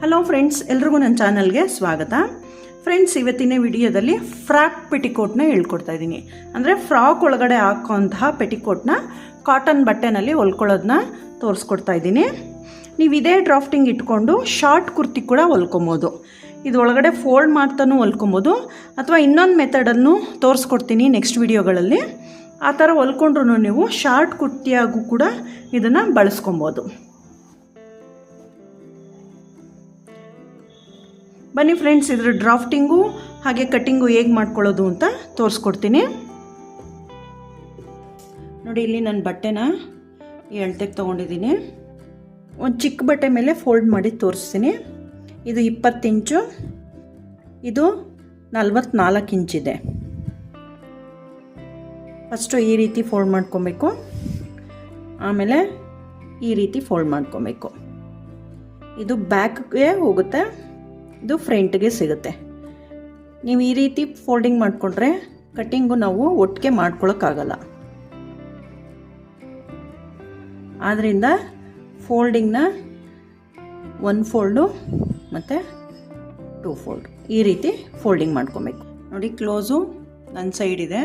Hello friends ಎಲ್ರಿಗೂ ನನ್ನ ಚಾನಲ್ಗೆ ಸ್ವಾಗತ. ಫ್ರೆಂಡ್ಸ್ ಇವತ್ತಿನ ವಿಡಿಯೋದಲ್ಲಿ ಫ್ರಾಕ್ ಪೆಟಿಕೋಟ್ನ ಹೇಳ್ಕೊಡ್ತಾ ಇದ್ದೀನಿ. ಅಂದರೆ ಫ್ರಾಕ್ ಒಳಗಡೆ ಹಾಕೋಂತಹ ಪೆಟಿಕೋಟ್ನ ಕಾಟನ್ ಬಟ್ಟೆನಲ್ಲಿ ಹೊಲ್ಕೊಳ್ಳೋದನ್ನ ತೋರಿಸ್ಕೊಡ್ತಾ ಇದ್ದೀನಿ. ನೀವು ಇದೇ ಡ್ರಾಫ್ಟಿಂಗ್ ಇಟ್ಕೊಂಡು ಶಾರ್ಟ್ ಕುರ್ತಿ ಕೂಡ ಹೊಲ್ಕೊಬೋದು. ಇದು ಒಳಗಡೆ ಫೋಲ್ಡ್ ಮಾಡ್ತಾನೂ ಹೊಲ್ಕೊಬೋದು. ಅಥವಾ ಇನ್ನೊಂದು ಮೆಥಡನ್ನು ತೋರಿಸ್ಕೊಡ್ತೀನಿ ನೆಕ್ಸ್ಟ್ ವಿಡಿಯೋಗಳಲ್ಲಿ. ಆ ಥರ ಹೊಲ್ಕೊಂಡ್ರು ನೀವು ಶಾರ್ಟ್ ಕುರ್ತಿಯಾಗೂ ಕೂಡ ಇದನ್ನು ಬಳಸ್ಕೊಬೋದು. ಬನ್ನಿ ಫ್ರೆಂಡ್ಸ್ ಇದ್ರ ಡ್ರಾಫ್ಟಿಂಗು ಹಾಗೆ ಕಟ್ಟಿಂಗು ಹೇಗೆ ಮಾಡ್ಕೊಳ್ಳೋದು ಅಂತ ತೋರಿಸ್ಕೊಡ್ತೀನಿ. ನೋಡಿ, ಇಲ್ಲಿ ನನ್ನ ಬಟ್ಟೆನ ಎಳ್ತೆಗೆ ತೊಗೊಂಡಿದ್ದೀನಿ. ಒಂದು ಚಿಕ್ಕ ಬಟ್ಟೆ ಮೇಲೆ ಫೋಲ್ಡ್ ಮಾಡಿ ತೋರಿಸ್ತೀನಿ. ಇದು ಇಪ್ಪತ್ತು ಇಂಚು, ಇದು ನಲ್ವತ್ನಾಲ್ಕು ಇಂಚಿದೆ ಫಸ್ಟು ಈ ರೀತಿ ಫೋಲ್ಡ್ ಮಾಡ್ಕೊಬೇಕು. ಆಮೇಲೆ ಈ ರೀತಿ ಫೋಲ್ಡ್ ಮಾಡ್ಕೊಬೇಕು. ಇದು ಬ್ಯಾಕ್ಗೆ ಹೋಗುತ್ತೆ. ಇದು ಫ್ರಂಟ್ಗೆ ಸಿಗುತ್ತೆ. ನೀವು ಈ ರೀತಿ ಫೋಲ್ಡಿಂಗ್ ಮಾಡಿಕೊಂಡ್ರೆ ಕಟ್ಟಿಂಗು ನಾವು ಒಟ್ಟಿಗೆ ಮಾಡ್ಕೊಳಕ್ಕಾಗಲ್ಲ. ಆದ್ದರಿಂದ ಫೋಲ್ಡಿಂಗ್ನ ಒನ್ ಫೋಲ್ಡು ಮತ್ತು ಟೂ ಫೋಲ್ಡ್ ಈ ರೀತಿ ಫೋಲ್ಡಿಂಗ್ ಮಾಡ್ಕೊಬೇಕು. ನೋಡಿ ಕ್ಲೋಸು ನನ್ನ ಸೈಡ್ ಇದೆ.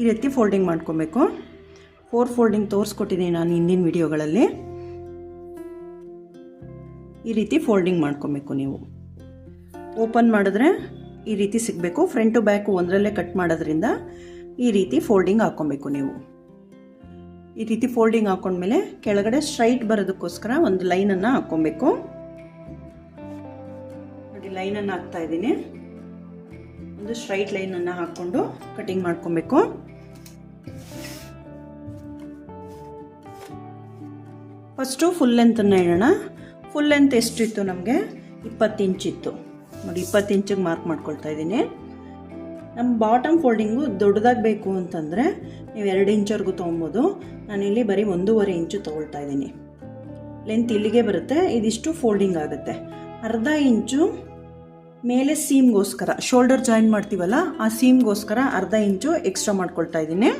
ಈ ರೀತಿ ಫೋಲ್ಡಿಂಗ್ ಮಾಡ್ಕೊಬೇಕು. ಫೋರ್ ಫೋಲ್ಡಿಂಗ್ ತೋರಿಸ್ಕೊಟ್ಟಿದ್ದೀನಿ ನಾನು ಹಿಂದಿನ ವಿಡಿಯೋಗಳಲ್ಲಿ ಈ ರೀತಿ ಫೋಲ್ಡಿಂಗ್ ಮಾಡ್ಕೊಬೇಕು ನೀವು. ಓಪನ್ ಮಾಡಿದ್ರೆ ಈ ರೀತಿ ಸಿಗಬೇಕು. ಫ್ರಂಟು ಬ್ಯಾಕು ಒಂದರಲ್ಲೇ ಕಟ್ ಮಾಡೋದ್ರಿಂದ ಈ ರೀತಿ ಫೋಲ್ಡಿಂಗ್ ಹಾಕ್ಕೊಬೇಕು ನೀವು. ಈ ರೀತಿ ಫೋಲ್ಡಿಂಗ್ ಹಾಕೊಂಡ್ಮೇಲೆ ಕೆಳಗಡೆ ಸ್ಟ್ರೈಟ್ ಬರೋದಕ್ಕೋಸ್ಕರ ಒಂದು ಲೈನನ್ನು ಹಾಕ್ಕೊಬೇಕು ನೋಡಿ, ಲೈನನ್ನು ಹಾಕ್ತಾ ಇದ್ದೀನಿ. ಒಂದು ಸ್ಟ್ರೈಟ್ ಲೈನನ್ನು ಹಾಕ್ಕೊಂಡು ಕಟಿಂಗ್ ಮಾಡ್ಕೊಬೇಕು. ಫಸ್ಟು ಫುಲ್ ಲೆಂತನ್ನು ಇಡೋಣ ಫುಲ್ ಲೆಂತ್ ಎಷ್ಟಿತ್ತು ನಮಗೆ? ಇಪ್ಪತ್ತು ಇಂಚಿತ್ತು. ನೋಡಿ, ಇಪ್ಪತ್ತು ಇಂಚಿಗೆ ಮಾರ್ಕ್ ಮಾಡ್ಕೊಳ್ತಾ ಇದ್ದೀನಿ. ನಮ್ಮ ಬಾಟಮ್ ಫೋಲ್ಡಿಂಗು ದೊಡ್ಡದಾಗಿ ಬೇಕು ಅಂತಂದರೆ ನೀವು ಎರಡು ಇಂಚವರೆಗೂ ತೊಗೊಬೋದು. ನಾನಿಲ್ಲಿ ಬರೀ ಒಂದೂವರೆ ಇಂಚು ತೊಗೊಳ್ತಾ ಇದ್ದೀನಿ. ಲೆಂತ್ ಇಲ್ಲಿಗೆ ಬರುತ್ತೆ, ಇದಿಷ್ಟು ಫೋಲ್ಡಿಂಗ್ ಆಗುತ್ತೆ. ಅರ್ಧ ಇಂಚು ಮೇಲೆ ಸೀಮ್ಗೋಸ್ಕರ ಶೋಲ್ಡರ್ ಜಾಯಿನ್ ಮಾಡ್ತೀವಲ್ಲ, ಆ ಸೀಮ್ಗೋಸ್ಕರ ಅರ್ಧ ಇಂಚು ಎಕ್ಸ್ಟ್ರಾ ಮಾಡ್ಕೊಳ್ತಾ ಇದ್ದೀನಿ.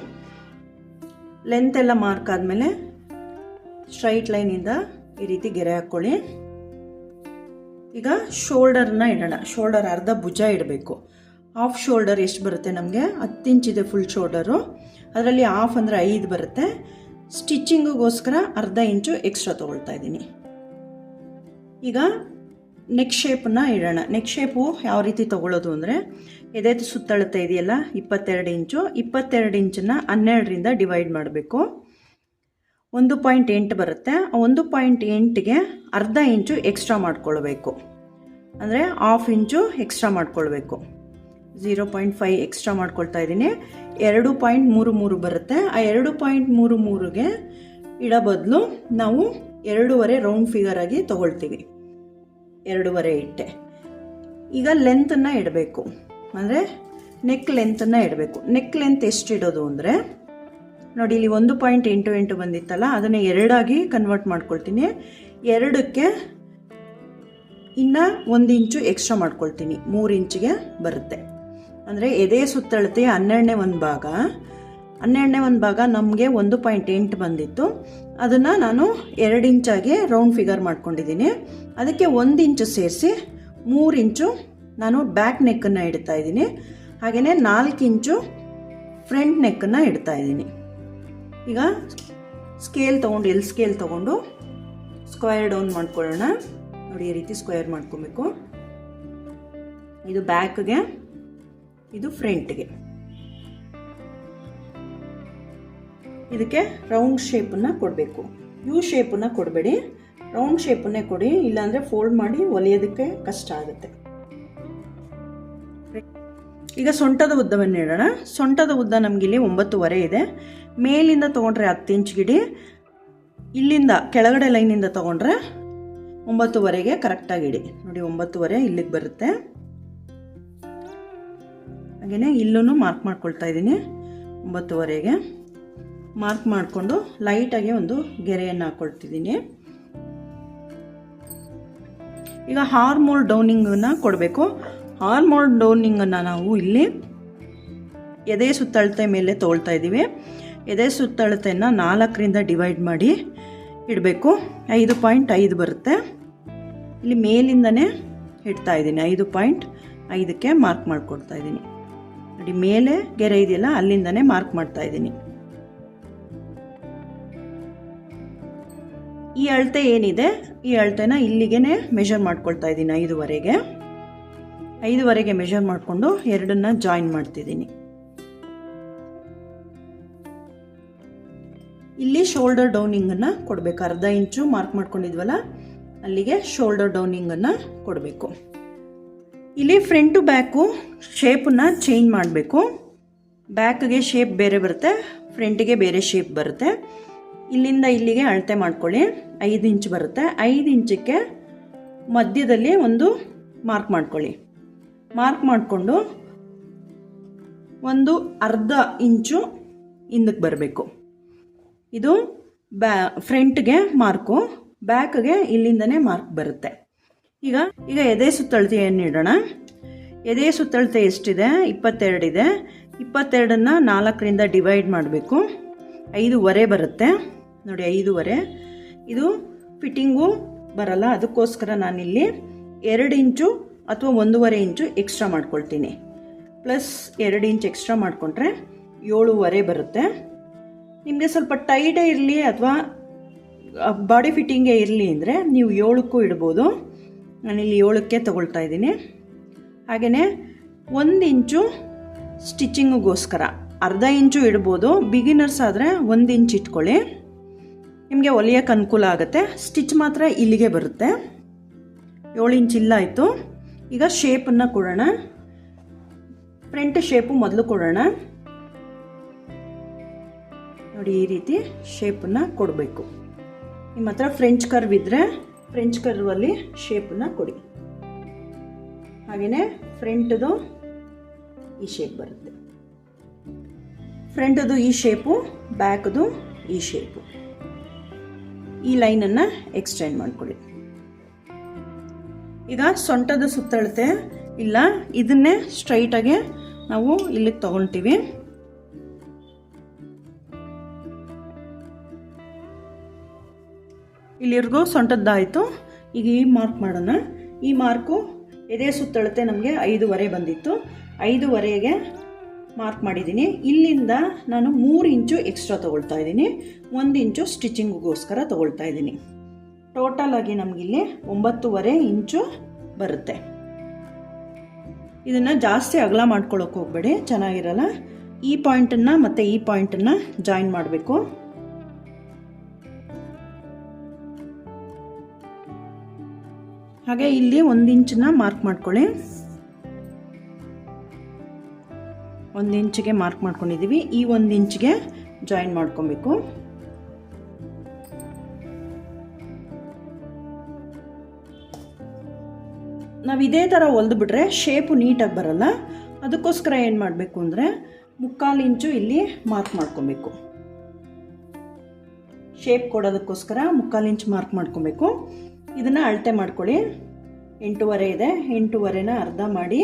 ಲೆಂತ್ ಎಲ್ಲ ಮಾರ್ಕ್ ಆದಮೇಲೆ ಸ್ಟ್ರೈಟ್ ಲೈನಿಂದ ಈ ರೀತಿ ಗೆರೆ ಹಾಕ್ಕೊಳ್ಳಿ ಈಗ ಶೋಲ್ಡರ್ನ ಇಡೋಣ. ಶೋಲ್ಡರ್ ಅರ್ಧ ಭುಜ ಇಡಬೇಕು. ಹಾಫ್ ಶೋಲ್ಡರ್ ಎಷ್ಟು ಬರುತ್ತೆ ನಮಗೆ? ಹತ್ತು ಇಂಚಿದೆ ಫುಲ್ ಶೋಲ್ಡರು. ಅದರಲ್ಲಿ ಹಾಫ್ ಅಂದರೆ ಐದು ಬರುತ್ತೆ. ಸ್ಟಿಚ್ಚಿಂಗಿಗೋಸ್ಕರ ಅರ್ಧ ಇಂಚು ಎಕ್ಸ್ಟ್ರಾ ತೊಗೊಳ್ತಾ ಇದ್ದೀನಿ. ಈಗ ನೆಕ್ ಶೇಪನ್ನ ಇಡೋಣ. ನೆಕ್ ಶೇಪು ಯಾವ ರೀತಿ ತೊಗೊಳ್ಳೋದು ಅಂದರೆ ಎದೆ ಸುತ್ತಳತೆ ಇದೆಯಲ್ಲ, ಇಪ್ಪತ್ತೆರಡು ಇಂಚು. ಇಪ್ಪತ್ತೆರಡು ಇಂಚನ್ನ ಹನ್ನೆರಡರಿಂದ ಡಿವೈಡ್ ಮಾಡಬೇಕು. ಒಂದು ಪಾಯಿಂಟ್ ಎಂಟು ಬರುತ್ತೆ. ಒಂದು ಪಾಯಿಂಟ್ ಎಂಟಿಗೆ ಅರ್ಧ ಇಂಚು ಎಕ್ಸ್ಟ್ರಾ ಮಾಡ್ಕೊಳ್ಬೇಕು. ಅಂದರೆ ಹಾಫ್ ಇಂಚು ಎಕ್ಸ್ಟ್ರಾ ಮಾಡ್ಕೊಳ್ಬೇಕು. ಝೀರೋ ಪಾಯಿಂಟ್ ಫೈವ್ ಎಕ್ಸ್ಟ್ರಾ ಮಾಡ್ಕೊಳ್ತಾ ಇದ್ದೀನಿ. ಎರಡು ಪಾಯಿಂಟ್ ಮೂರು ಮೂರು ಬರುತ್ತೆ. ಆ ಎರಡು ಪಾಯಿಂಟ್ ಮೂರು ಮೂರಿಗೆ ಇಡೋ ಬದಲು ನಾವು ಎರಡೂವರೆ ರೌಂಡ್ ಫಿಗರ್ ಆಗಿ ತೊಗೊಳ್ತೀವಿ. ಎರಡೂವರೆ ಇಟ್ಟೆ. ಈಗ ಲೆಂತನ್ನು ಇಡಬೇಕು. ಅಂದರೆ ನೆಕ್ ಲೆಂತನ್ನು ಇಡಬೇಕು. ನೆಕ್ ಲೆಂತ್ ಎಷ್ಟು ಇಡೋದು ಅಂದರೆ ನೋಡಿ, ಇಲ್ಲಿ ಒಂದು ಪಾಯಿಂಟ್ ಎಂಟು ಎಂಟು ಬಂದಿತ್ತಲ್ಲ, ಅದನ್ನು ಎರಡಾಗಿ ಕನ್ವರ್ಟ್ ಮಾಡ್ಕೊಳ್ತೀನಿ. ಎರಡಕ್ಕೆ ಇನ್ನು ಒಂದು ಇಂಚು ಎಕ್ಸ್ಟ್ರಾ ಮಾಡ್ಕೊಳ್ತೀನಿ. ಮೂರು ಇಂಚಿಗೆ ಬರುತ್ತೆ. ಅಂದರೆ ಎದೆ ಸುತ್ತಳತೆ ಹನ್ನೆರಡನೇ ಒಂದು ಭಾಗ. ಹನ್ನೆರಡನೇ ಒಂದು ಭಾಗ ನಮಗೆ ಒಂದು ಪಾಯಿಂಟ್ ಎಂಟು ಬಂದಿತ್ತು. ಅದನ್ನು ನಾನು ಎರಡು ಇಂಚಾಗಿ ರೌಂಡ್ ಫಿಗರ್ ಮಾಡ್ಕೊಂಡಿದ್ದೀನಿ. ಅದಕ್ಕೆ ಒಂದು ಇಂಚು ಸೇರಿಸಿ ಮೂರು ಇಂಚು ನಾನು ಬ್ಯಾಕ್ ನೆಕ್ಕನ್ನು ಇಡ್ತಾ ಇದ್ದೀನಿ. ಹಾಗೆಯೇ ನಾಲ್ಕು ಇಂಚು ಫ್ರಂಟ್ ನೆಕ್ಕನ್ನು ಇಡ್ತಾ ಇದ್ದೀನಿ. ಈಗ ಸ್ಕೇಲ್ ತೊಗೊಂಡು ಎಲ್ ಸ್ಕೇಲ್ ತೊಗೊಂಡು ಸ್ಕ್ವೇರ್ ಡೌನ್ ಮಾಡ್ಕೊಳ್ಳೋಣ. ನೋಡಿ, ಈ ರೀತಿ ಸ್ಕ್ವೇರ್ ಮಾಡ್ಕೊಬೇಕು. ಇದು ಬ್ಯಾಕ್ಗೆ ಇದು ಫ್ರಂಟ್ಗೆ ಇದಕ್ಕೆ ರೌಂಡ್ ಶೇಪನ್ನು ಕೊಡಬೇಕು. ಯು ಶೇಪನ್ನು ಕೊಡಬೇಡಿ. ರೌಂಡ್ ಶೇಪನ್ನೇ ಕೊಡಿ, ಇಲ್ಲಾಂದರೆ ಫೋಲ್ಡ್ ಮಾಡಿ ಹೊಲಿಯೋದಕ್ಕೆ ಕಷ್ಟ ಆಗುತ್ತೆ. ಈಗ ಸೊಂಟದ ಉದ್ದವನ್ನು ಇಡೋಣ ಸೊಂಟದ ಉದ್ದ ನಮಗಿಲ್ಲಿ ಒಂಬತ್ತುವರೆ ಇದೆ. ಮೇಲಿಂದ ತೊಗೊಂಡ್ರೆ ಹತ್ತು ಇಂಚ್ ಗಿಡಿ, ಇಲ್ಲಿಂದ ಕೆಳಗಡೆ ಲೈನಿಂದ ತೊಗೊಂಡ್ರೆ ಒಂಬತ್ತುವರೆಗೆ ಕರೆಕ್ಟಾಗಿ ಇಡಿ. ನೋಡಿ, ಒಂಬತ್ತುವರೆ ಇಲ್ಲಿಗೆ ಬರುತ್ತೆ. ಹಾಗೇನೆ ಇಲ್ಲೂ ಮಾರ್ಕ್ ಮಾಡ್ಕೊಳ್ತಾ ಇದ್ದೀನಿ. ಒಂಬತ್ತುವರೆಗೆ ಮಾರ್ಕ್ ಮಾಡಿಕೊಂಡು ಲೈಟಾಗಿ ಒಂದು ಗೆರೆಯನ್ನು ಹಾಕ್ಕೊಳ್ತಿದ್ದೀನಿ ಈಗ ಹಾರ್ಮೋಲ್ ಡೌನಿಂಗನ್ನು ಕೊಡಬೇಕು. ಹಾರ್ಮೋಲ್ ಡೋನಿಂಗನ್ನು ನಾವು ಇಲ್ಲಿ ಎದೆ ಸುತ್ತಳತೆ ಮೇಲೆ ತೊಗೊಳ್ತಾ ಇದ್ದೀವಿ. ಎದೆ ಸುತ್ತಳತೆಯನ್ನು ನಾಲ್ಕರಿಂದ ಡಿವೈಡ್ ಮಾಡಿ ಇಡಬೇಕು. ಐದು ಪಾಯಿಂಟ್ ಐದು ಬರುತ್ತೆ. ಇಲ್ಲಿ ಮೇಲಿಂದನೇ ಇಡ್ತಾ ಇದ್ದೀನಿ. ಐದು ಪಾಯಿಂಟ್ ಐದಕ್ಕೆ ಮಾರ್ಕ್ ಮಾಡಿಕೊಡ್ತಾ ಇದ್ದೀನಿ. ನೋಡಿ, ಮೇಲೆ ಗೆರೆ ಇದೆಯಲ್ಲ, ಅಲ್ಲಿಂದನೇ ಮಾರ್ಕ್ ಮಾಡ್ತಾ ಇದ್ದೀನಿ. ಈ ಅಳತೆ ಏನಿದೆ? ಈ ಅಳತೆನ ಇಲ್ಲಿಗೆ ಮೆಷರ್ ಮಾಡ್ಕೊಳ್ತಾ ಇದ್ದೀನಿ ಐದುವರೆಗೆ. ಐದುವರೆಗೆ ಮೆಷರ್ ಮಾಡಿಕೊಂಡು ಎರಡನ್ನ ಜಾಯಿನ್ ಮಾಡ್ತಿದ್ದೀನಿ. ಇಲ್ಲಿ ಶೋಲ್ಡರ್ ಡೌನಿಂಗನ್ನು ಕೊಡಬೇಕು. ಅರ್ಧ ಇಂಚು ಮಾರ್ಕ್ ಮಾಡ್ಕೊಂಡಿದ್ವಲ್ಲ, ಅಲ್ಲಿಗೆ ಶೋಲ್ಡರ್ ಡೌನಿಂಗನ್ನು ಕೊಡಬೇಕು. ಇಲ್ಲಿ ಫ್ರಂಟ್ ಫ್ರಂಟು ಬ್ಯಾಕು ಶೇಪನ್ನು ಚೇಂಜ್ ಮಾಡಬೇಕು. ಬ್ಯಾಕ್ಗೆ ಶೇಪ್ ಬೇರೆ ಬರುತ್ತೆ ಫ್ರಂಟಿಗೆ ಬೇರೆ ಶೇಪ್ ಬರುತ್ತೆ. ಇಲ್ಲಿಂದ ಇಲ್ಲಿಗೆ ಅಳತೆ ಮಾಡ್ಕೊಳ್ಳಿ. ಐದು ಇಂಚ್ ಬರುತ್ತೆ. ಐದು ಇಂಚಕ್ಕೆ ಮಧ್ಯದಲ್ಲಿ ಒಂದು ಮಾರ್ಕ್ ಮಾಡ್ಕೊಳ್ಳಿ. ಮಾರ್ಕ್ ಮಾಡಿಕೊಂಡು ಒಂದು ಅರ್ಧ ಇಂಚು ಹಿಂದಕ್ಕೆ ಬರಬೇಕು. ಇದು ಬ್ಯಾ, ಫ್ರಂಟ್ಗೆ ಮಾರ್ಕು, ಬ್ಯಾಕ್ಗೆ ಇಲ್ಲಿಂದನೇ ಮಾರ್ಕ್ ಬರುತ್ತೆ. ಈಗ ಈಗ ಎದೆ ಸುತ್ತಳತೆಯನ್ನು ಇಡೋಣ ಎದೆ ಸುತ್ತಳತೆ ಎಷ್ಟಿದೆ? ಇಪ್ಪತ್ತೆರಡಿದೆ ಇಪ್ಪತ್ತೆರಡನ್ನು ನಾಲ್ಕರಿಂದ ಡಿವೈಡ್ ಮಾಡಬೇಕು. ಐದೂವರೆ ಬರುತ್ತೆ. ನೋಡಿ, ಐದೂವರೆ. ಇದು ಫಿಟ್ಟಿಂಗು ಬರಲ್ಲ. ಅದಕ್ಕೋಸ್ಕರ ನಾನಿಲ್ಲಿ ಎರಡು ಇಂಚು ಅಥವಾ ಒಂದೂವರೆ ಇಂಚು ಎಕ್ಸ್ಟ್ರಾ ಮಾಡ್ಕೊಳ್ತೀನಿ. ಪ್ಲಸ್ ಎರಡು ಇಂಚ್ ಎಕ್ಸ್ಟ್ರಾ ಮಾಡಿಕೊಂಡ್ರೆ ಏಳುವರೆ ಬರುತ್ತೆ. ನಿಮಗೆ ಸ್ವಲ್ಪ ಟೈಟೇ ಇರಲಿ ಅಥವಾ ಬಾಡಿ ಫಿಟ್ಟಿಂಗೇ ಇರಲಿ ಅಂದರೆ ನೀವು ಏಳಕ್ಕೂ ಇಡ್ಬೋದು. ನಾನಿಲ್ಲಿ ಏಳಕ್ಕೆ ತಗೊಳ್ತಾ ಇದ್ದೀನಿ. ಹಾಗೆಯೇ ಒಂದು ಇಂಚು ಸ್ಟಿಚಿಂಗಿಗೋಸ್ಕರ ಅರ್ಧ ಇಂಚು ಇಡ್ಬೋದು. ಬಿಗಿನರ್ಸ್ ಆದರೆ ಒಂದು ಇಂಚ್ ಇಟ್ಕೊಳ್ಳಿ. ನಿಮಗೆ ಹೊಲಿಯೋಕ್ಕೆ ಅನುಕೂಲ ಆಗುತ್ತೆ. ಸ್ಟಿಚ್ ಮಾತ್ರ ಇಲ್ಲಿಗೆ ಬರುತ್ತೆ. ಏಳು ಇಂಚ್ ಇಲ್ಲ ಆಯಿತು. ಈಗ ಶೇಪನ್ನು ಕೊಡೋಣ. ಫ್ರಂಟ್ ಶೇಪು ಮೊದಲು ಕೊಡೋಣ. ನೋಡಿ ಈ ರೀತಿ ಶೇಪನ್ನು ಕೊಡಬೇಕು. ನಿಮ್ಮ ಹತ್ರ ಫ್ರೆಂಚ್ ಕರ್ವ್ ಇದ್ದರೆ ಫ್ರೆಂಚ್ ಕರ್ವಲ್ಲಿ ಶೇಪನ್ನು ಕೊಡಿ. ಹಾಗೆಯೇ ಫ್ರೆಂಟ್ದು ಈ ಶೇಪ್ ಬರುತ್ತೆ. ಫ್ರಂಟದು ಈ ಶೇಪು ಬ್ಯಾಕ್ದು ಈ ಶೇಪು ಈ ಲೈನನ್ನು ಎಕ್ಸ್ಟೆಂಡ್ ಮಾಡ್ಕೊಳ್ಳಿ. ಈಗ ಸೊಂಟದ ಸುತ್ತಳತೆ. ಇಲ್ಲ, ಇದನ್ನೇ ಸ್ಟ್ರೈಟಾಗೆ ನಾವು ಇಲ್ಲಿಗೆ ತಗೊಳ್ತೀವಿ ಇಲ್ಲಿವರೆಗೂ ಸೊಂಟದ್ದಾಯಿತು. ಈಗ ಈ ಮಾರ್ಕ್ ಮಾಡೋಣ. ಈ ಮಾರ್ಕು ಎದೆ ಸುತ್ತಳತೆ ನಮಗೆ ಐದೂವರೆ ಬಂದಿತ್ತು. ಐದೂವರೆಗೆ ಮಾರ್ಕ್ ಮಾಡಿದ್ದೀನಿ ಇಲ್ಲಿಂದ ನಾನು ಮೂರು ಇಂಚು ಎಕ್ಸ್ಟ್ರಾ ತೊಗೊಳ್ತಾ ಇದ್ದೀನಿ ಒಂದು ಇಂಚು ಸ್ಟಿಚಿಂಗಿಗೋಸ್ಕರ ತೊಗೊಳ್ತಾ ಇದ್ದೀನಿ ಟೋಟಲ್ ಆಗಿ ನಮಗಿಲ್ಲಿ ಒಂಬತ್ತುವರೆ ಇಂಚು ಬರುತ್ತೆ. ಇದನ್ನು ಜಾಸ್ತಿ ಅಗಲ ಮಾಡ್ಕೊಳ್ಳೋಕೆ ಹೋಗಬೇಡಿ, ಚೆನ್ನಾಗಿರಲ್ಲ? ಈ ಪಾಯಿಂಟನ್ನು ಮತ್ತು ಈ ಪಾಯಿಂಟನ್ನು ಜಾಯಿನ್ ಮಾಡಬೇಕು. ಹಾಗೆ ಇಲ್ಲಿ ಒಂದು ಇಂಚನ್ನ ಮಾರ್ಕ್ ಮಾಡ್ಕೊಳ್ಳಿ. ಒಂದು ಇಂಚಿಗೆ ಮಾರ್ಕ್ ಮಾಡ್ಕೊಂಡಿದ್ದೀವಿ ಈ ಒಂದು ಇಂಚಿಗೆ ಜಾಯಿನ್ ಮಾಡ್ಕೊಬೇಕು. ನಾವು ಇದೇ ಥರ ಹೊಲ್ದ್ಬಿಟ್ರೆ ಶೇಪು ನೀಟಾಗಿ ಬರಲ್ಲ. ಅದಕ್ಕೋಸ್ಕರ ಏನು ಮಾಡಬೇಕು ಅಂದರೆ ಮುಕ್ಕಾಲು ಇಂಚು ಇಲ್ಲಿ ಮಾರ್ಕ್ ಮಾಡ್ಕೊಬೇಕು. ಶೇಪ್ ಕೊಡೋದಕ್ಕೋಸ್ಕರ ಮುಕ್ಕಾಲು ಇಂಚ್ ಮಾರ್ಕ್ ಮಾಡ್ಕೊಬೇಕು. ಇದನ್ನು ಅಳತೆ ಮಾಡ್ಕೊಳ್ಳಿ. ಎಂಟೂವರೆ ಇದೆ. ಎಂಟೂವರೆನ ಅರ್ಧ ಮಾಡಿ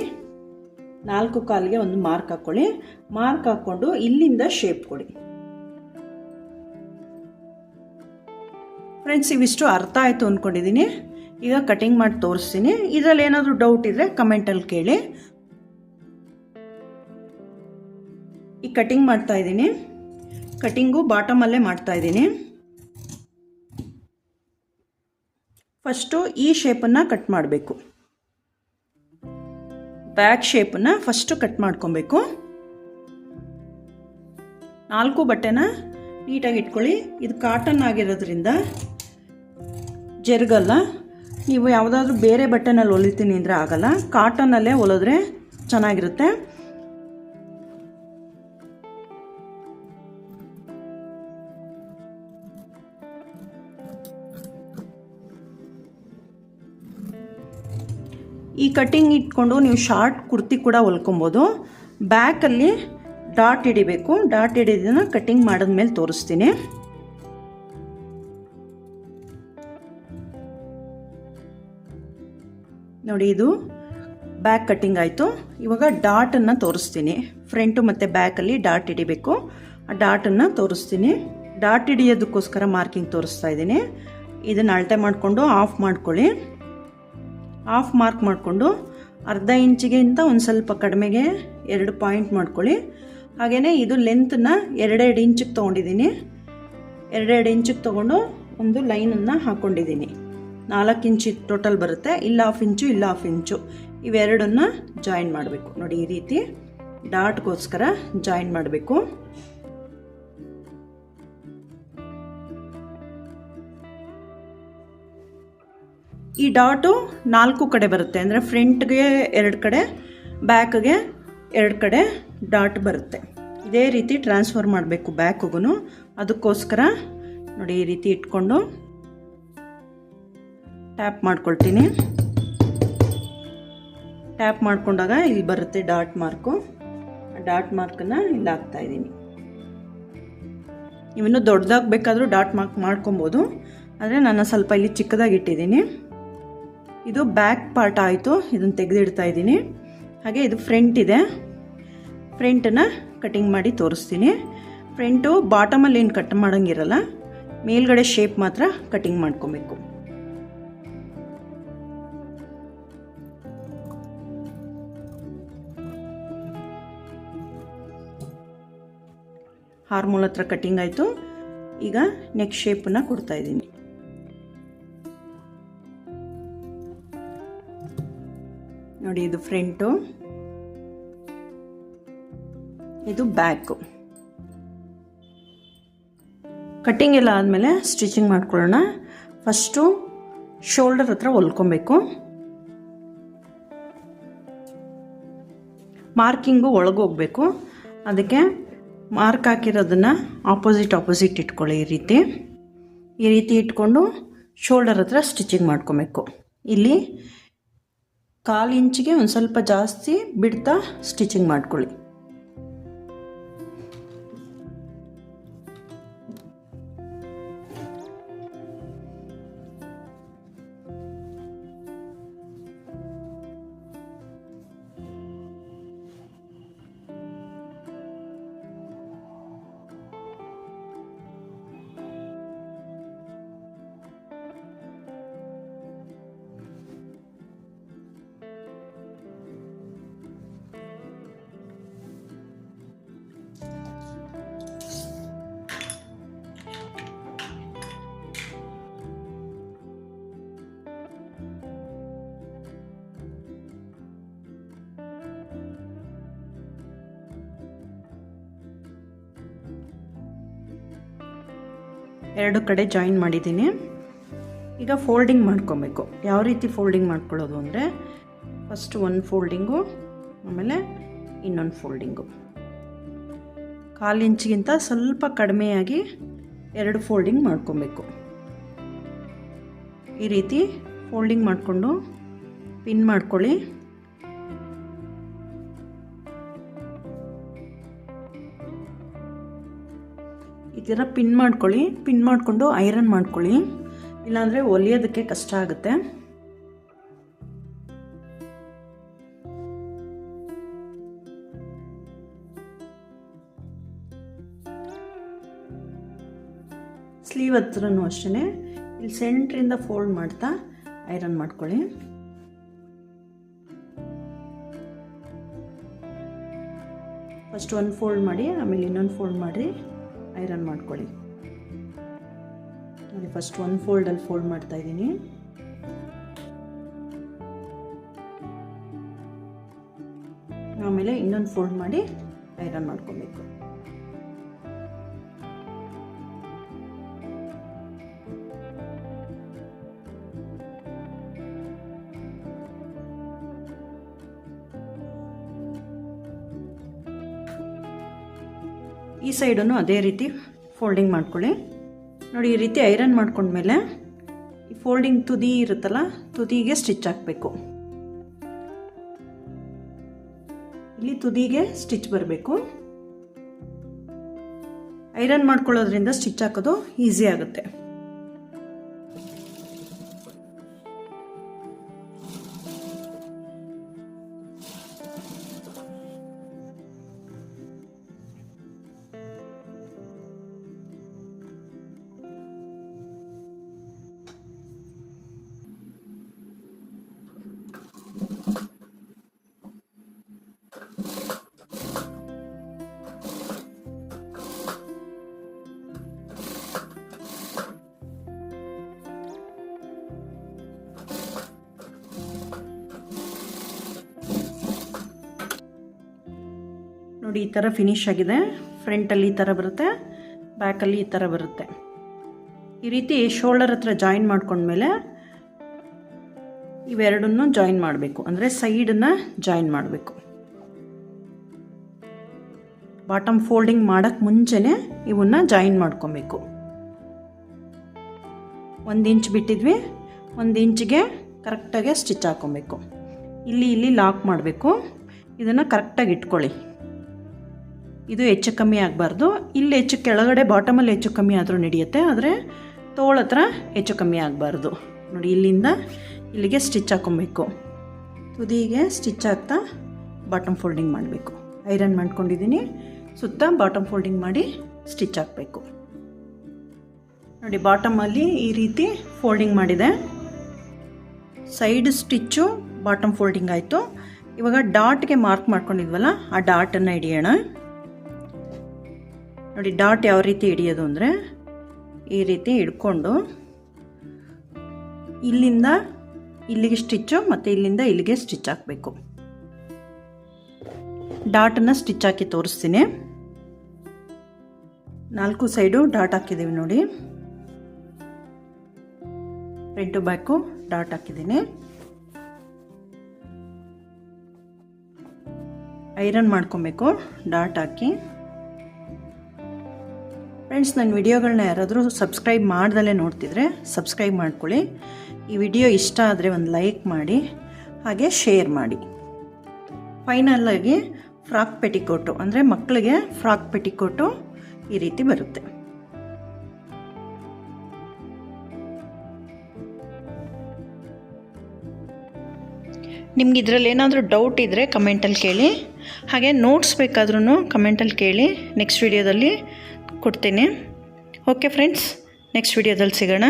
ನಾಲ್ಕು ಕಾಲಿಗೆ ಒಂದು ಮಾರ್ಕ್ ಹಾಕ್ಕೊಳ್ಳಿ ಮಾರ್ಕ್ ಹಾಕ್ಕೊಂಡು ಇಲ್ಲಿಂದ ಶೇಪ್ ಕೊಡಿ. ಫ್ರೆಂಡ್ಸ್ ಇವಿಷ್ಟು ಅರ್ಥ ಆಯಿತು ಅಂದ್ಕೊಂಡಿದ್ದೀನಿ ಈಗ ಕಟಿಂಗ್ ಮಾಡಿ ತೋರಿಸ್ತೀನಿ. ಇದರಲ್ಲಿ ಏನಾದರೂ ಡೌಟ್ ಇದ್ದರೆ ಕಮೆಂಟಲ್ಲಿ ಕೇಳಿ. ಈ ಕಟಿಂಗ್ ಮಾಡ್ತಾ ಇದ್ದೀನಿ. ಕಟಿಂಗು ಬಾಟಮಲ್ಲೇ ಮಾಡ್ತಾ ಇದ್ದೀನಿ. ಫಸ್ಟು ಈ ಶೇಪನ್ನು ಕಟ್ ಮಾಡಬೇಕು. ಬ್ಯಾಕ್ ಶೇಪನ್ನು ಫಸ್ಟು ಕಟ್ ಮಾಡ್ಕೊಬೇಕು. ನಾಲ್ಕು ಬಟ್ಟೆನ ನೀಟಾಗಿ ಇಟ್ಕೊಳ್ಳಿ. ಇದು ಕಾಟನ್ ಆಗಿರೋದ್ರಿಂದ ಜರುಗಲ್ಲ. ನೀವು ಯಾವುದಾದ್ರೂ ಬೇರೆ ಬಟ್ಟೆನಲ್ಲಿ ಹೊಲಿತೀನಿ ಅಂದರೆ ಆಗಲ್ಲ. ಕಾಟನಲ್ಲೇ ಹೊಲಿದ್ರೆ ಚೆನ್ನಾಗಿರುತ್ತೆ. ಈ ಕಟ್ಟಿಂಗ್ ಇಟ್ಕೊಂಡು ನೀವು ಶಾರ್ಟ್ ಕುರ್ತಿ ಕೂಡ ಹೊಲ್ಕೊಬೋದು. ಬ್ಯಾಕಲ್ಲಿ ಡಾಟ್ ಹಿಡಿಬೇಕು. ಡಾಟ್ ಹಿಡಿದನ್ನ ಕಟ್ಟಿಂಗ್ ಮಾಡಿದ್ಮೇಲೆ ತೋರಿಸ್ತೀನಿ. ನೋಡಿ ಇದು ಬ್ಯಾಕ್ ಕಟ್ಟಿಂಗ್ ಆಯಿತು. ಇವಾಗ ಡಾಟನ್ನು ತೋರಿಸ್ತೀನಿ. ಫ್ರಂಟು ಮತ್ತು ಬ್ಯಾಕಲ್ಲಿ ಡಾಟ್ ಹಿಡಿಬೇಕು. ಆ ಡಾಟನ್ನು ತೋರಿಸ್ತೀನಿ. ಡಾಟ್ ಹಿಡಿಯೋದಕ್ಕೋಸ್ಕರ ಮಾರ್ಕಿಂಗ್ ತೋರಿಸ್ತಾ ಇದ್ದೀನಿ. ಇದನ್ನು ಅಳತೆ ಮಾಡಿಕೊಂಡು ಆಫ್ ಮಾಡ್ಕೊಳ್ಳಿ. ಆಫ್ ಮಾರ್ಕ್ ಮಾಡಿಕೊಂಡು ಅರ್ಧ ಇಂಚಿಗಿಂತ ಒಂದು ಸ್ವಲ್ಪ ಕಡಿಮೆಗೆ ಎರಡು ಪಾಯಿಂಟ್ ಮಾಡ್ಕೊಳ್ಳಿ. ಹಾಗೆಯೇ ಇದು ಲೆಂತನ್ನು ಎರಡೆರಡು ಇಂಚಿಗೆ ತೊಗೊಂಡಿದ್ದೀನಿ. ಎರಡೆರಡು ಇಂಚಿಗೆ ತೊಗೊಂಡು ಒಂದು ಲೈನನ್ನು ಹಾಕ್ಕೊಂಡಿದ್ದೀನಿ ನಾಲ್ಕು ಇಂಚು ಟೋಟಲ್ ಬರುತ್ತೆ. ಇಲ್ಲ ಹಾಫ್ ಇಂಚು, ಇಲ್ಲ ಹಾಫ್ ಇಂಚು. ಇವೆರಡನ್ನ ಜಾಯಿನ್ ಮಾಡಬೇಕು. ನೋಡಿ, ಈ ರೀತಿ ಡಾಟ್ಗೋಸ್ಕರ ಜಾಯಿನ್ ಮಾಡಬೇಕು. ಈ ಡಾಟು ನಾಲ್ಕು ಕಡೆ ಬರುತ್ತೆ. ಅಂದರೆ ಫ್ರಂಟ್ಗೆ ಎರಡು ಕಡೆ ಬ್ಯಾಕ್ಗೆ ಎರಡು ಕಡೆ ಡಾಟ್ ಬರುತ್ತೆ. ಇದೇ ರೀತಿ ಟ್ರಾನ್ಸ್ಫರ್ ಮಾಡಬೇಕು ಬ್ಯಾಕ್ಗೂ ಅದಕ್ಕೋಸ್ಕರ ನೋಡಿ, ಈ ರೀತಿ ಇಟ್ಕೊಂಡು ಟ್ಯಾಪ್ ಮಾಡ್ಕೊಳ್ತೀನಿ. ಟ್ಯಾಪ್ ಮಾಡ್ಕೊಂಡಾಗ ಇಲ್ಲಿ ಬರುತ್ತೆ ಡಾಟ್ ಮಾರ್ಕು. ಡಾಟ್ ಮಾರ್ಕನ್ನು ಇಲ್ಲಿ ಹಾಕ್ತಾ ಇದ್ದೀನಿ. ಇವನ್ನು ದೊಡ್ಡದಾಗಿ ಬೇಕಾದರೂ ಡಾಟ್ ಮಾರ್ಕ್ ಮಾಡ್ಕೊಬೋದು. ಆದರೆ ನಾನು ಸ್ವಲ್ಪ ಇಲ್ಲಿ ಚಿಕ್ಕದಾಗಿ ಇಟ್ಟಿದ್ದೀನಿ ಇದು ಬ್ಯಾಕ್ ಪಾರ್ಟ್ ಆಯಿತು, ಇದನ್ನು ತೆಗೆದಿಡ್ತಾ ಇದ್ದೀನಿ. ಹಾಗೆ ಇದು ಫ್ರಂಟ್ ಇದೆ. ಫ್ರಂಟನ್ನು ಕಟಿಂಗ್ ಮಾಡಿ ತೋರಿಸ್ತೀನಿ. ಫ್ರಂಟು ಬಾಟಮಲ್ಲಿ ಏನು ಕಟ್ ಮಾಡೋಂಗಿರಲ್ಲ, ಮೇಲ್ಗಡೆ ಶೇಪ್ ಮಾತ್ರ ಕಟಿಂಗ್ ಮಾಡ್ಕೊಬೇಕು. ಹಾರ್ಮೋಲ್ ಹತ್ರ ಕಟ್ಟಿಂಗ್ ಆಯಿತು. ಈಗ ನೆಕ್ ಶೇಪನ್ನು ಕೊಡ್ತಾ ಇದ್ದೀನಿ. ನೋಡಿ ಇದು ಫ್ರಂಟು ಇದು ಬ್ಯಾಕು ಕಟ್ಟಿಂಗ್ ಎಲ್ಲ ಆದಮೇಲೆ ಸ್ಟಿಚಿಂಗ್ ಮಾಡ್ಕೊಳ್ಳೋಣ. ಫಸ್ಟು ಶೋಲ್ಡರ್ ಹತ್ರ ಹೊಲ್ಕೊಬೇಕು. ಮಾರ್ಕಿಂಗು ಒಳಗೋಗ್ಬೇಕು ಅದಕ್ಕೆ ಮಾರ್ಕ್ ಹಾಕಿರೋದನ್ನು ಆಪೋಸಿಟ್ ಆಪೋಸಿಟ್ ಇಟ್ಕೊಳ್ಳಿ ಈ ರೀತಿ. ಈ ರೀತಿ ಇಟ್ಕೊಂಡು ಶೋಲ್ಡರ್ ಹತ್ರ ಸ್ಟಿಚಿಂಗ್ ಮಾಡ್ಕೊಬೇಕು. ಇಲ್ಲಿ ಕಾಲು ಇಂಚಿಗೆ ಒಂದು ಸ್ವಲ್ಪ ಜಾಸ್ತಿ ಬಿಡ್ತಾ ಸ್ಟಿಚಿಂಗ್ ಮಾಡ್ಕೊಳ್ಳಿ. ಎರಡು ಕಡೆ ಜಾಯಿನ್ ಮಾಡಿದ್ದೀನಿ. ಈಗ ಫೋಲ್ಡಿಂಗ್ ಮಾಡ್ಕೊಬೇಕು. ಯಾವ ರೀತಿ ಫೋಲ್ಡಿಂಗ್ ಮಾಡ್ಕೊಳ್ಳೋದು ಅಂದರೆ ಫಸ್ಟ್ ಒಂದು ಫೋಲ್ಡಿಂಗು ಆಮೇಲೆ ಇನ್ನೊಂದು ಫೋಲ್ಡಿಂಗು ಕಾಲು ಇಂಚಿಗಿಂತ ಸ್ವಲ್ಪ ಕಡಿಮೆಯಾಗಿ ಎರಡು ಫೋಲ್ಡಿಂಗ್ ಮಾಡ್ಕೊಬೇಕು. ಈ ರೀತಿ ಫೋಲ್ಡಿಂಗ್ ಮಾಡಿಕೊಂಡು ಪಿನ್ ಮಾಡ್ಕೊಳ್ಳಿ. ಥರ ಪಿನ್ ಮಾಡ್ಕೊಳ್ಳಿ. ಪಿನ್ ಮಾಡಿಕೊಂಡು ಐರನ್ ಮಾಡ್ಕೊಳ್ಳಿ. ಇಲ್ಲಾಂದರೆ ಒಲಿಯೋದಕ್ಕೆ ಕಷ್ಟ ಆಗುತ್ತೆ. ಸ್ಲೀವ್ ಹತ್ರನೂ ಅಷ್ಟೇ ಇಲ್ಲಿ ಸೆಂಟ್ರಿಂದ ಫೋಲ್ಡ್ ಮಾಡ್ತಾ ಐರನ್ ಮಾಡ್ಕೊಳ್ಳಿ. ಫಸ್ಟ್ ಒಂದು ಫೋಲ್ಡ್ ಮಾಡಿ, ಆಮೇಲೆ ಇನ್ನೊಂದು ಫೋಲ್ಡ್ ಮಾಡಿ ಐರನ್ ಮಾಡ್ಕೊಳ್ಳಿ. ನೋಡಿ ಫಸ್ಟ್ ಒಂದು ಫೋಲ್ಡಲ್ಲಿ ಫೋಲ್ಡ್ ಮಾಡ್ತಾ ಇದ್ದೀನಿ. ಆಮೇಲೆ ಇನ್ನೊಂದು ಫೋಲ್ಡ್ ಮಾಡಿ ಐರನ್ ಮಾಡ್ಕೊಬೇಕು. ಈ ಸೈಡನ್ನು ಅದೇ ರೀತಿ ಫೋಲ್ಡಿಂಗ್ ಮಾಡ್ಕೊಳ್ಳಿ. ನೋಡಿ, ಈ ರೀತಿ ಐರನ್ ಮಾಡ್ಕೊಂಡ್ಮೇಲೆ ಈ ಫೋಲ್ಡಿಂಗ್ ತುದಿ ಇರುತ್ತಲ್ಲ, ತುದಿಗೆ ಸ್ಟಿಚ್ ಹಾಕಬೇಕು. ಇಲ್ಲಿ ತುದಿಗೆ ಸ್ಟಿಚ್ ಬರಬೇಕು. ಐರನ್ ಮಾಡ್ಕೊಳ್ಳೋದ್ರಿಂದ ಸ್ಟಿಚ್ ಹಾಕೋದು ಈಸಿ ಆಗುತ್ತೆ. ನೋಡಿ, ಈ ಥರ ಫಿನಿಶ್ ಆಗಿದೆ. ಫ್ರಂಟಲ್ಲಿ ಈ ಥರ ಬರುತ್ತೆ ಬ್ಯಾಕಲ್ಲಿ ಈ ಥರ ಬರುತ್ತೆ. ಈ ರೀತಿ ಶೋಲ್ಡರ್ ಹತ್ರ ಜಾಯಿನ್ ಮಾಡ್ಕೊಂಡ್ಮೇಲೆ ಇವೆರಡನ್ನು ಜಾಯಿನ್ ಮಾಡಬೇಕು. ಅಂದರೆ ಸೈಡನ್ನು ಜಾಯಿನ್ ಮಾಡಬೇಕು. ಬಾಟಮ್ ಫೋಲ್ಡಿಂಗ್ ಮಾಡೋಕ್ಕೆ ಮುಂಚೆನೇ ಇವನ್ನ ಜಾಯಿನ್ ಮಾಡ್ಕೊಬೇಕು. ಒಂದು ಇಂಚ್ ಬಿಟ್ಟಿದ್ವಿ. ಒಂದು ಇಂಚಿಗೆ ಕರೆಕ್ಟಾಗಿ ಸ್ಟಿಚ್ ಹಾಕ್ಕೊಬೇಕು ಇಲ್ಲಿ ಇಲ್ಲಿ ಲಾಕ್ ಮಾಡಬೇಕು. ಇದನ್ನು ಕರೆಕ್ಟಾಗಿ ಇಟ್ಕೊಳ್ಳಿ. ಇದು ಹೆಚ್ಚು ಕಮ್ಮಿ ಆಗಬಾರ್ದು. ಇಲ್ಲಿ ಹೆಚ್ಚು ಕೆಳಗಡೆ ಬಾಟಮಲ್ಲಿ ಹೆಚ್ಚು ಕಮ್ಮಿ ಆದರೂ ನಡೆಯುತ್ತೆ, ಆದರೆ ತೋಳ ಹತ್ರ ಹೆಚ್ಚು ಕಮ್ಮಿ ಆಗಬಾರ್ದು. ನೋಡಿ, ಇಲ್ಲಿಂದ ಇಲ್ಲಿಗೆ ಸ್ಟಿಚ್ ಹಾಕ್ಕೊಬೇಕು ತುದಿಗೆ ಸ್ಟಿಚ್ ಹಾಕ್ತಾ ಬಾಟಮ್ ಫೋಲ್ಡಿಂಗ್ ಮಾಡಬೇಕು. ಐರನ್ ಮಾಡ್ಕೊಂಡಿದ್ದೀನಿ. ಸುತ್ತ ಬಾಟಮ್ ಫೋಲ್ಡಿಂಗ್ ಮಾಡಿ ಸ್ಟಿಚ್ ಹಾಕಬೇಕು. ನೋಡಿ ಬಾಟಮಲ್ಲಿ ಈ ರೀತಿ ಫೋಲ್ಡಿಂಗ್ ಮಾಡಿದೆ. ಸೈಡ್ ಸ್ಟಿಚ್ಚು ಬಾಟಮ್ ಫೋಲ್ಡಿಂಗ್ ಆಯಿತು. ಇವಾಗ ಡಾಟ್ಗೆ ಮಾರ್ಕ್ ಮಾಡ್ಕೊಂಡಿದ್ವಲ್ಲ, ಆ ಡಾಟನ್ನು ಹಿಡಿಯೋಣ. ನೋಡಿ, ಡಾಟ್ ಯಾವ ರೀತಿ ಹಿಡಿಯೋದು ಅಂದರೆ ಈ ರೀತಿ ಹಿಡ್ಕೊಂಡು ಇಲ್ಲಿಂದ ಇಲ್ಲಿಗೆ ಸ್ಟಿಚ್ಚು ಮತ್ತು ಇಲ್ಲಿಂದ ಇಲ್ಲಿಗೆ ಸ್ಟಿಚ್ ಹಾಕಬೇಕು. ಡಾಟನ್ನು ಸ್ಟಿಚ್ ಹಾಕಿ ತೋರಿಸ್ತೀನಿ. ನಾಲ್ಕು ಸೈಡು ಡಾಟ್ ಹಾಕಿದ್ದೀವಿ ನೋಡಿ. ಫ್ರಂಟು ಬ್ಯಾಕು ಡಾಟ್ ಹಾಕಿದ್ದೀನಿ. ಐರನ್ ಮಾಡ್ಕೊಬೇಕು, ಡಾಟ್ ಹಾಕಿ. ಫ್ರೆಂಡ್ಸ್ ನನ್ನ ವಿಡಿಯೋಗಳನ್ನ ಯಾರಾದರೂ ಸಬ್ಸ್ಕ್ರೈಬ್ ಮಾಡ್ದಲೇ ನೋಡ್ತಿದ್ರೆ ಸಬ್ಸ್ಕ್ರೈಬ್ ಮಾಡ್ಕೊಳ್ಳಿ. ಈ ವಿಡಿಯೋ ಇಷ್ಟ ಆದರೆ ಒಂದು ಲೈಕ್ ಮಾಡಿ, ಹಾಗೆ ಶೇರ್ ಮಾಡಿ. ಫೈನಲ್ಲಾಗಿ ಫ್ರಾಕ್ ಪೆಟಿಕೋಟು ಅಂದರೆ ಮಕ್ಕಳಿಗೆ ಫ್ರಾಕ್ ಪೆಟಿಕೋಟು ಈ ರೀತಿ ಬರುತ್ತೆ. ನಿಮ್ಗೆ ಇದರಲ್ಲಿ ಏನಾದರೂ ಡೌಟ್ ಇದ್ದರೆ ಕಮೆಂಟಲ್ಲಿ ಕೇಳಿ. ಹಾಗೆ ನೋಟ್ಸ್ ಬೇಕಾದ್ರೂ ಕಮೆಂಟಲ್ಲಿ ಕೇಳಿ. ನೆಕ್ಸ್ಟ್ ವಿಡಿಯೋದಲ್ಲಿ ಕೊಡ್ತೀನಿ. ಓಕೆ ಫ್ರೆಂಡ್ಸ್ ನೆಕ್ಸ್ಟ್ ವಿಡಿಯೋದಲ್ಲಿ ಸಿಗೋಣ.